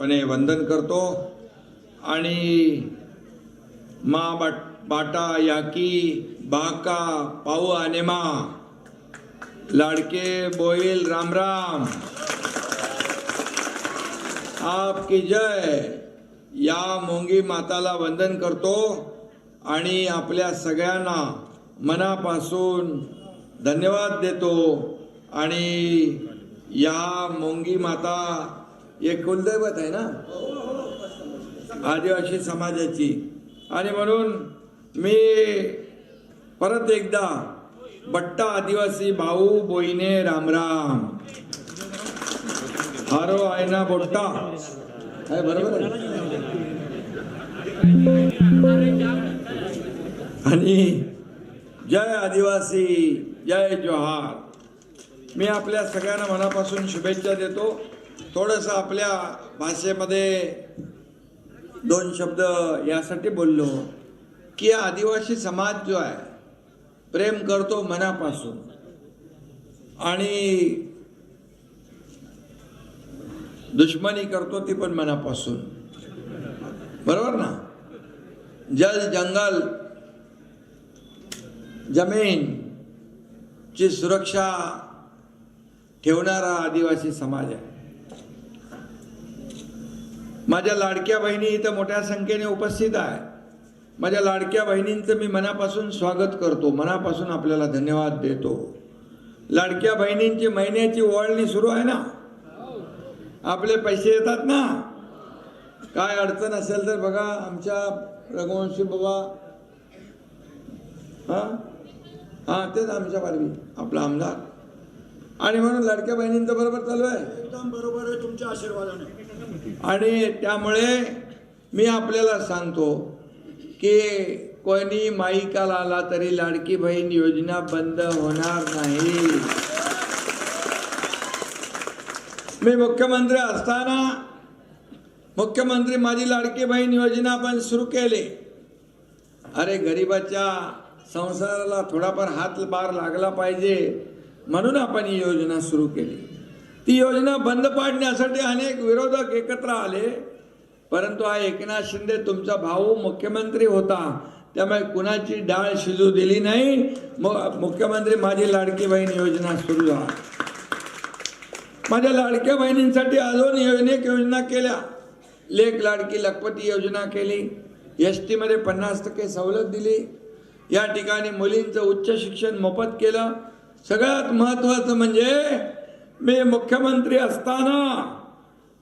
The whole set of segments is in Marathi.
पणे वंदन करतो आणि मा बाट बाटा याकी बाका पाऊ आणि मा लाडके बोईल राम राम आपकी जय या मोंगी माताला वंदन करतो आणि आपल्या सगळ्यांना मनापासून धन्यवाद देतो आणि या मोंगी माता एक कुलदैवत आहे ना? आदिवासी समाजाची. आणि म्हणून मी परत एकदा बट्टा आदिवासी भाऊ बोईने रामराम हारो आहे ना बोट्टा. आहे बरोबर आहे? आणि जय आदिवासी जय जोहार. मी आपल्या सगळ्यांना मनापासून शुभेच्छा देतो. थोडंसं आपल्या भाषेमध्ये दोन शब्द यासाठी बोललो की आदिवासी समाज जो आहे प्रेम करतो मनापासून. आणि दुश्मनी करतो ती पण मनापासून. बरोबर ना? जल जंगल जमीन ची सुरक्षा ठेवणारा आदिवासी समाज आहे. माझ्या लाडक्या बहिणी इथं मोठ्या संख्येने उपस्थित आहे. माझ्या लाडक्या बहिणींचं मी मनापासून स्वागत करतो. मनापासून आपल्याला धन्यवाद देतो. लाडक्या बहिणींची महिन्याची ओवाळणी सुरू आहे ना? आपले पैसे येतात ना? काय अडचण असेल तर बघा आमच्या रघुवंशी बाबा. हा? हा तेच आमच्या बारवी आपला आमदार. आणि म्हणून लाडक्या बहिणींचं बरोबर चालू आहे. एकदम बरोबर आहे तुमच्या आशीर्वादाने. आणि त्यामुळे मी आपल्याला सांगतो की कोणी माईकाला आला तरी लाडकी बहीण योजना बंद होणार नाही. मी मुख्यमंत्री असताना मुख्यमंत्री माझी लाडकी बहीण योजना पण सुरू केली. अरे गरिबाच्या संसाराला थोडाफार हातभार लागला पाहिजे म्हणून आपण ही योजना सुरू केली. ती योजना बंद पाडण्यासाठी अनेक विरोधक एकत्र आले. परंतु हा एकनाथ शिंदे तुमचा भाऊ मुख्यमंत्री होता. त्यामुळे कुणाची डाळ शिजू दिली नाही. मग मुख्यमंत्री माझी लाडकी बहीण योजना सुरू झाली. माझ्या लाडक्या बहिणींसाठी अजून अनेक योजना केल्या. लेख लाडकी लखपती योजना केली. एस टीमध्ये पन्नास टक्के सवलत दिली. या ठिकाणी मुलींचं उच्च शिक्षण मोफत केलं. सगळ्यात महत्त्वाचं म्हणजे मी मुख्यमंत्री असताना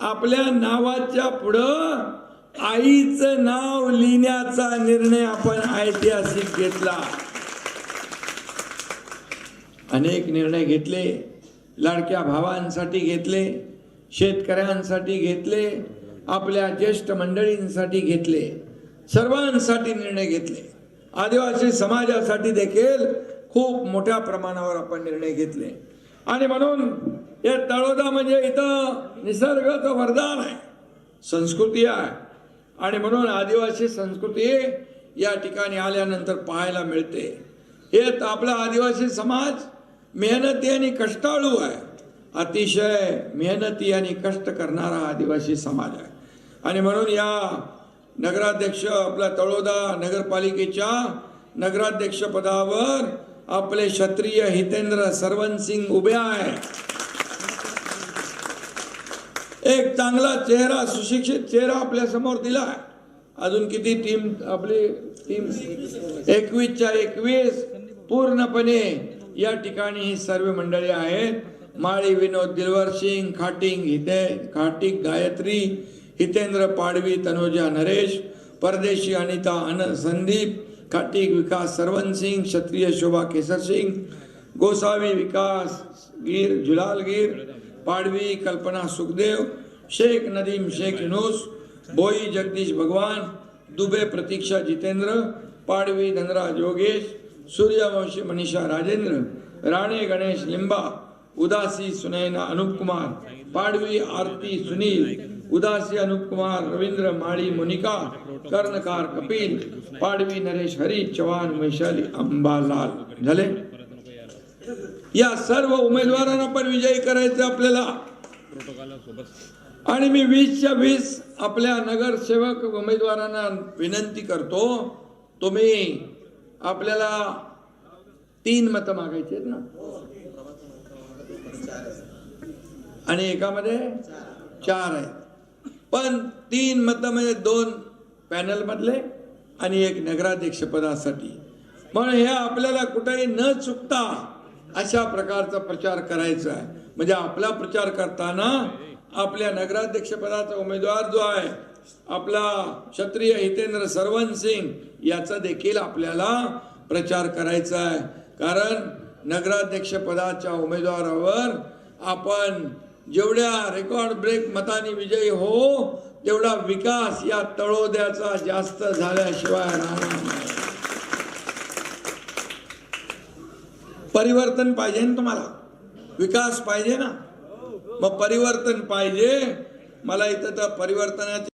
आपल्या नावाच्या पुढं आईचं नाव लिहिण्याचा निर्णय आपण ऐतिहासिक घेतला. अनेक निर्णय घेतले लाडक्या भावांसाठी घेतले शेतकऱ्यांसाठी घेतले आपल्या ज्येष्ठ मंडळींसाठी घेतले सर्वांसाठी निर्णय घेतले. आदिवासी समाजासाठी देखील खूप मोठ्या प्रमाणावर आपण निर्णय घेतले. आणि म्हणून हे तळोदा म्हणजे इथं निसर्गाचं वरदान आहे. संस्कृती आहे. आणि म्हणून आदिवासी संस्कृती या ठिकाणी आल्यानंतर पाहायला मिळते. हे आपला आदिवासी समाज मेहनती आणि कष्टाळू आहे. अतिशय मेहनती आणि कष्ट करणारा आदिवासी समाज आहे. आणि म्हणून या नगराध्यक्ष आपल्या तळोदा नगरपालिकेच्या नगराध्यक्षपदावर आपले क्षत्रिय हितेंद्र सरवन सिंग उभे आहे एक चांगला चेहरा सुशिक्षित चेहरा आपल्यासमोर दिला. आहे अजून किती टीम आपली टीम एकवीसच्या एकवीस. पूर्णपणे या ठिकाणी ही सर्व मंडळी आहेत. माळी विनोद दिलवर सिंग खाटिंग हिते खाटिक गायत्री हितेंद्र पाडवी तनुजा नरेश परदेशी अनिता अन संदीप खाटिक विकास सरवन सिंग क्षत्रिय शोभा केसर सिंग गोसावी विकास गिर जुलाल गिर पाडवी कल्पना सुखदेव शेख नदीम शेख युनुस बोई जगदीश भगवान दुबे प्रतीक्षा जितेंद्र पाडवी धनराज योगेश सूर्यवंशी मनीषा राजेंद्र राणे गणेश लिंबा उदासी सुनैना अनुप कुमार पाडवी आरती सुनील उदासी अनुप कुमार रवींद्र माळी मोनिका कर्णकार कपिल पाडवी नरेश हरी चव्हाण वैशाली अंबालाल. झाले? या सर्व उमेदवारांना पण विजयी करायचं आपल्याला. आणि मी वीसच्या वीस आपल्या नगरसेवक उमेदवारांना विनंती करतो तुम्ही आपल्याला तीन मतं मागायची आहेत ना? आणि एकामध्ये चार आहेत. पण तीन मतं म्हणजे दोन पॅनलमधले आणि एक नगराध्यक्षपदासाठी. म्हणून हे आपल्याला कुठेही न चुकता अशा प्रकारचा प्रचार करायचा आहे. म्हणजे आपला प्रचार करताना आपल्या नगराध्यक्षपदाचा उमेदवार जो आहे आपला क्षत्रिय हितेंद्र सरवन सिंग याचा देखील आपल्याला प्रचार करायचा आहे. कारण नगराध्यक्षपदाच्या उमेदवारावर आपण जेवढ्या रेकॉर्ड ब्रेक मताने विजयी हो तेवढा विकास या तळोद्याचा जास्त झाल्याशिवाय राहणार नाही. परिवर्तन पाहिजे ना तुम्हाला. विकास पाहिजे ना. मग परिवर्तन पाहिजे. मला इथं तर परिवर्तनाची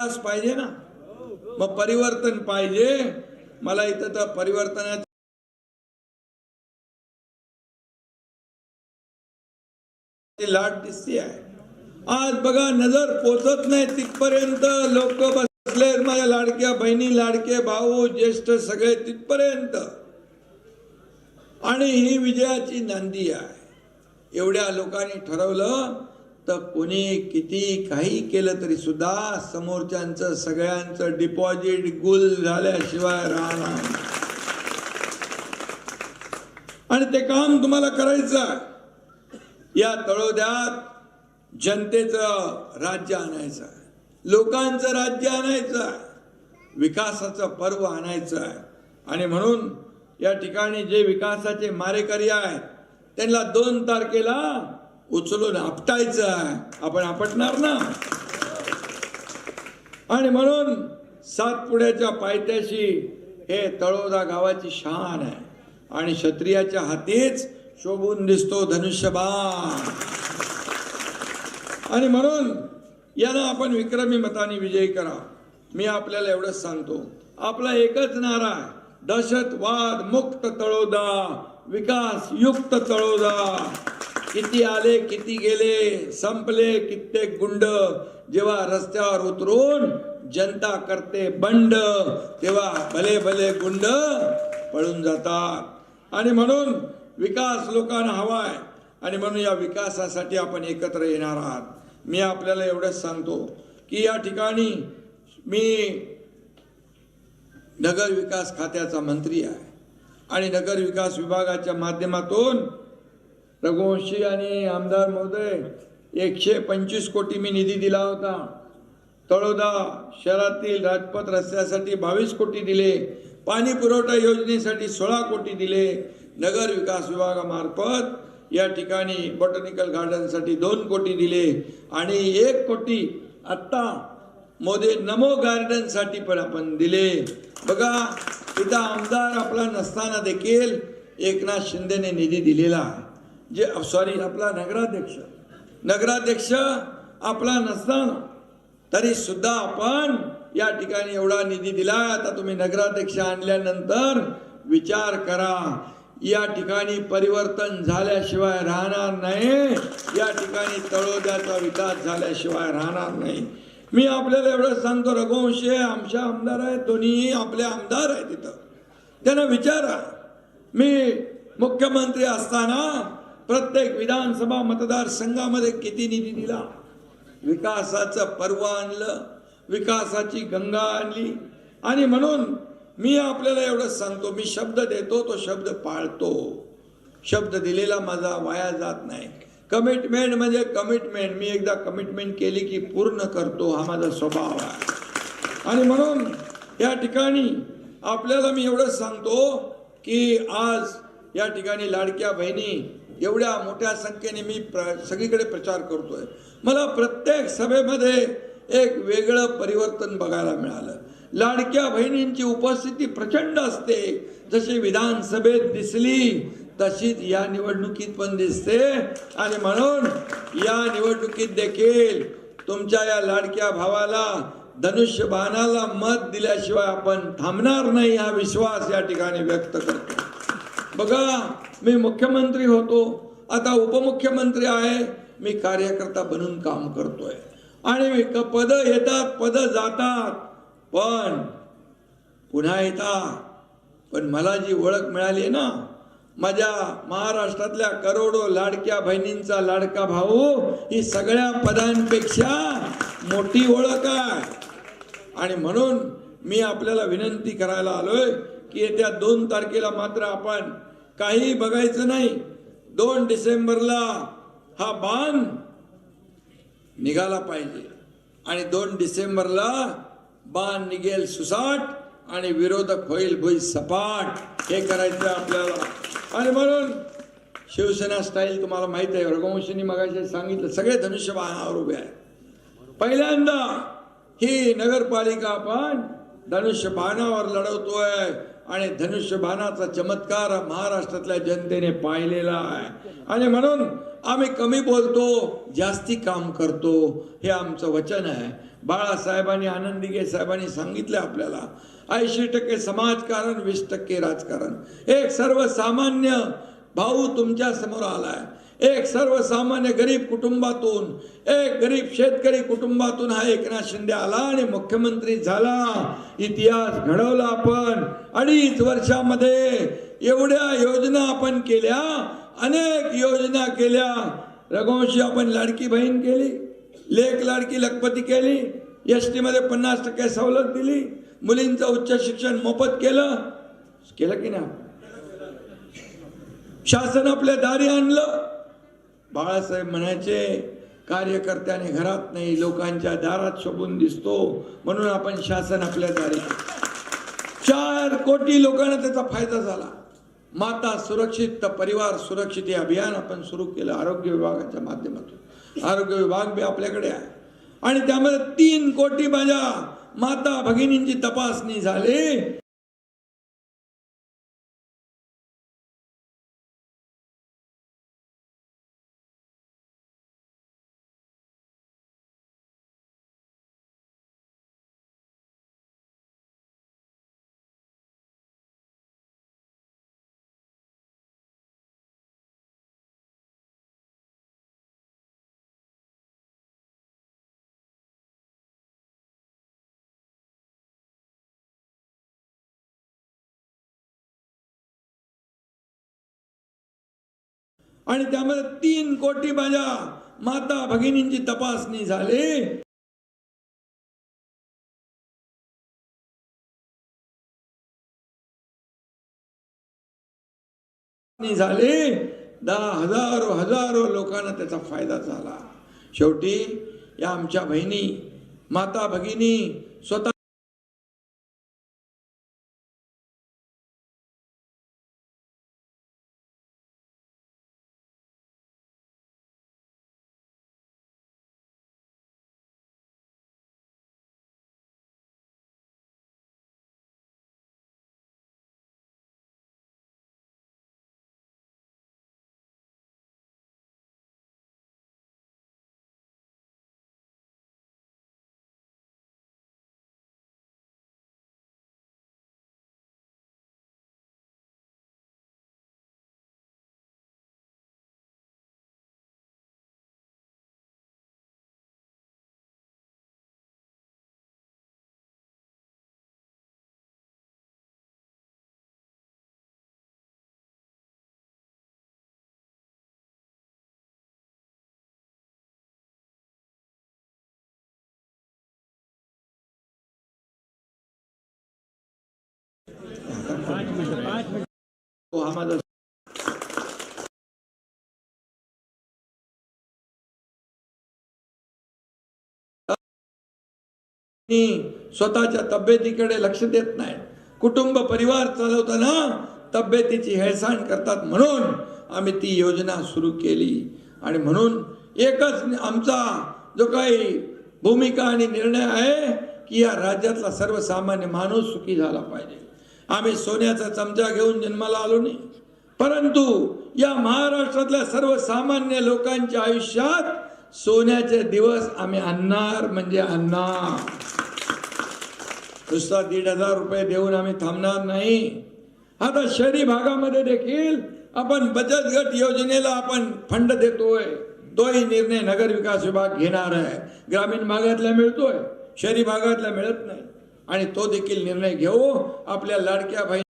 विकास पाहिजे ना. मग परिवर्तन पाहिजे. मला इथं तर परिवर्तनाचं लाट दिसते आहे आज बघा नजर पोचत नाही तिथपर्यंत. लोक बसले माझ्या लाडक्या बहिणी लाडके भाऊ ज्येष्ठ सगळे तिथपर्यंत. आणि ही विजयाची नांदी आहे. एवढ्या लोकांनी ठरवलं तर कोणी किती काही केलं तरी सुद्धा समोरच्यांचं सगळ्यांचं डिपॉझिट गुल झाल्याशिवाय राहणार आणि ते काम तुम्हाला करायचं आहे. या तळोद्यात जनतेचं राज्य आणायचं आहे. लोकांचं राज्य आणायचं आहे. विकासाचं पर्व आणायचं आहे. आणि म्हणून या ठिकाणी जे विकासाचे मारेकरी आहेत त्यांना दोन तारखेला उचलून आपटायचं. आहे आपण आपटणार ना? आणि म्हणून सातपुड्याच्या पायथ्याशी हे तळोदा गावाची शान आहे. आणि क्षत्रियाच्या हातीच शोभून दिसतो धनुष्यबाण. आणि म्हणून याला आपण विक्रमी मताने विजयी करा. मी आपल्याला एवढंच सांगतो. आपला एकच नारा आहे. दहशतवाद मुक्त तळोदा विकास युक्त तळोदा. किती आले किती गेले संपले कित्येक गुंड. जेव्हा रस्त्यावर उतरून जनता करते बंड तेव्हा भले भले गुंड पळून जातात. आणि म्हणून विकास लोकांना हवाय. आणि म्हणून या विकासासाठी आपण एकत्र येणार आहात. मी आपल्याला एवढंच सांगतो की या ठिकाणी मी नगर विकास खात्याचा मंत्री आहे. आणि नगर विकास विभागाच्या माध्यमातून रघुवंशी आणि आमदार महोदय एकशे पंचवीस कोटी मी निधी दिला होता. तळोदा शहरातील राजपथ रस्त्यासाठी बावीस कोटी दिले. पाणी पुरवठा योजनेसाठी सोळा कोटी दिले. नगर विकास विभागामार्फत या ठिकाणी बॉटनिकल गार्डनसाठी दोन कोटी दिले आणि एक कोटी आत्ता मोदी नमो गार्डनसाठी पण आपण दिले. बघा तिथं आमदार आपला नसताना देखील एकनाथ शिंदेने निधी दिलेला आहे. जे सॉरी आपला नगराध्यक्ष. नगराध्यक्ष आपला नसताना तरी सुद्धा आपण या ठिकाणी एवढा निधी दिला. आता तुम्ही नगराध्यक्ष आणल्यानंतर विचार करा. या ठिकाणी परिवर्तन झाल्याशिवाय राहणार नाही. या ठिकाणी तळोद्याचा विकास झाल्याशिवाय राहणार नाही. मी आपल्याला एवढं सांगतो रघुवंशी आहे, आमच्या आमदार आहेत दोन्ही आपले आमदार आहेत तिथं त्यांना विचारा. मी मुख्यमंत्री असताना प्रत्येक विधानसभा मतदारसंघामध्ये किती निधी दिला? विकासाचं पर्व आणलं विकासाची गंगा आणली. आणि म्हणून मी आपल्याला एवढंच सांगतो मी शब्द देतो तो शब्द पाळतो. शब्द दिलेला माझा वाया जात नाही. कमिटमेंट म्हणजे कमिटमेंट मी एकदा कमिटमेंट केली की पूर्ण करतो हा माझा स्वभाव आहे. आणि म्हणून या ठिकाणी आपल्याला मी एवढंच सांगतो की आज या ठिकाणी लाडक्या बहिणी एवढ्या मोठ्या संख्येने मी प्र सगळीकडे प्रचार करतोय. मला प्रत्येक सभेमध्ये एक वेगळं परिवर्तन बघायला मिळालं. लाडक्या बहिणींची उपस्थिती प्रचंड असते. जशी विधानसभेत दिसली तशीच या निवडणुकीत पण दिसते. आणि म्हणून या निवडणुकीत देखील तुमच्या या लाडक्या भावाला धनुष्य बाणाला मत दिल्याशिवाय आपण थांबणार नाही हा विश्वास या ठिकाणी व्यक्त करतो. बघा मी मुख्यमंत्री होतो आता उपमुख्यमंत्री आहे मी कार्यकर्ता बनून काम करतोय. आणि पद येतात पद जातात पण पुन्हा येतात. पण मला जी ओळख मिळाली आहे ना माझ्या महाराष्ट्रातल्या करोडो लाडक्या बहिणींचा लाडका भाऊ ही सगळ्या पदांपेक्षा मोठी ओळख आहे. आणि म्हणून मी आपल्याला विनंती करायला आलोय की येत्या दोन तारखेला मात्र आपण काही बघायचं नाही. दोन डिसेंबरला हा बाण निघाला पाहिजे. आणि दोन डिसेंबरला बाण निघेल सुसाट आणि विरोधक होईल भुई सपाट. हे करायचं आपल्याला. आणि म्हणून शिवसेना स्टाईल तुम्हाला माहीत आहे. रघुवंशींनी मगाशी सांगितलं सगळे धनुष्य बाणावर उभे आहे पहिल्यांदा ही नगरपालिका आपण धनुष्य बाणावर लढवतोय. आणि धनुष्य बाणाचा चमत्कार महाराष्ट्रातल्या जनतेने पाहिलेला आहे. आणि म्हणून आम्ही कमी बोलतो जास्ती काम करतो हे आमचं वचन आहे. बाळासाहेबांनी आनंदीगे साहेबांनी सांगितलं आपल्याला ऐंशी टक्के समाजकारण वीस टक्के राजकारण. एक सर्वसामान्य भाऊ तुमच्यासमोर आलाय. एक सर्वसामान्य गरीब कुटुंबातून एक गरीब शेतकरी कुटुंबातून हा एकनाथ शिंदे आला आणि मुख्यमंत्री झाला. इतिहास घडवला आपण. अडीच वर्षामध्ये एवढ्या योजना आपण केल्या अनेक योजना केल्या. रघुवंशी आपण लाडकी बहीण केली लेख लाडकी लखपती केली एसमध्ये पन्नास टक्के सवलत दिली मुलींचं उच्च शिक्षण मोफत केलं. केलं की नाही? शासन आपल्या दारी आणलं. बाळासाहेब म्हणायचे कार्यकर्त्याने घरात नाही लोकांच्या दारात शोभून दिसतो म्हणून आपण शासन आपल्या दारी चार कोटी लोकांना त्याचा फायदा झाला. माता सुरक्षित तर परिवार सुरक्षित हे अभियान आपण सुरू केलं आरोग्य विभागाच्या माध्यमातून. आरोग्य विभाग बी आपल्याकडे आहे. आणि त्यामध्ये तीन कोटी माझ्या माता भगिनींची तपासणी झाली. आणि त्यामध्ये तीन कोटी माझ्या माता भगिनींची तपासणी झाली. झाली. दहा हजारो हजारो लोकांना त्याचा फायदा झाला. शेवटी या आमच्या बहिणी माता भगिनी स्वतः हा स्वतःच्या तब्येतीकडे लक्ष देत नाही. कुटुंब परिवार चालवताना तब्येतीची हेळसांड करतात म्हणून आम्ही ती योजना सुरू केली. आणि म्हणून एकच आमचा जो काही भूमिका आणि निर्णय आहे की या राज्यातला सर्वसामान्य माणूस सुखी झाला पाहिजे. आम्ही सोन्याचा चमचा घेऊन जन्माला आलो नाही. परंतु या महाराष्ट्रातल्या सर्वसामान्य लोकांच्या आयुष्यात सोन्याचे दिवस आम्ही आणणार म्हणजे आणणार. नुसता दीड हजार रुपये देऊन आम्ही थांबणार नाही. आता शहरी भागामध्ये देखील आपण बचत गट योजनेला आपण फंड देतोय. तोही निर्णय नगर विकास विभाग घेणार आहे. ग्रामीण भागातला मिळतोय शहरी भागातला मिळत नाही. आणि तो देखील निर्णय घेऊ आपल्या लाडक्या बहिणी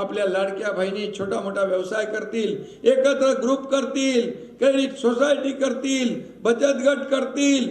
आपल्या लाडक्या बहिणी छोटा मोठा व्यवसाय करतील एकत्र ग्रुप करतील क्रेडिट सोसायटी करतील बचत गट करतील.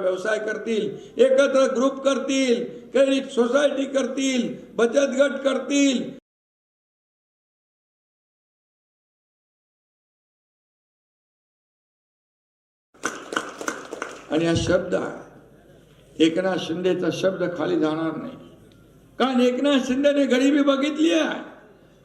व्यवसाय करतील एकत्र ग्रुप करतील क्रेडिट सोसायटी करतील बचत गट करतील. आणि हा शब्द आहे एकनाथ शिंदेचा शब्द खाली जाणार नाही. कारण एकनाथ शिंदेने गरिबी बघितली आहे.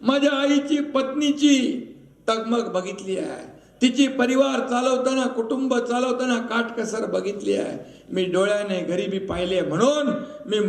माझ्या आईची पत्नीची तगमग बघितली आहे. तिची परिवार चालवताना कुटुंब चालवताना काटकसर बघितली आहे. मी डोळ्याने गरिबी पाहिली आहे म्हणून मी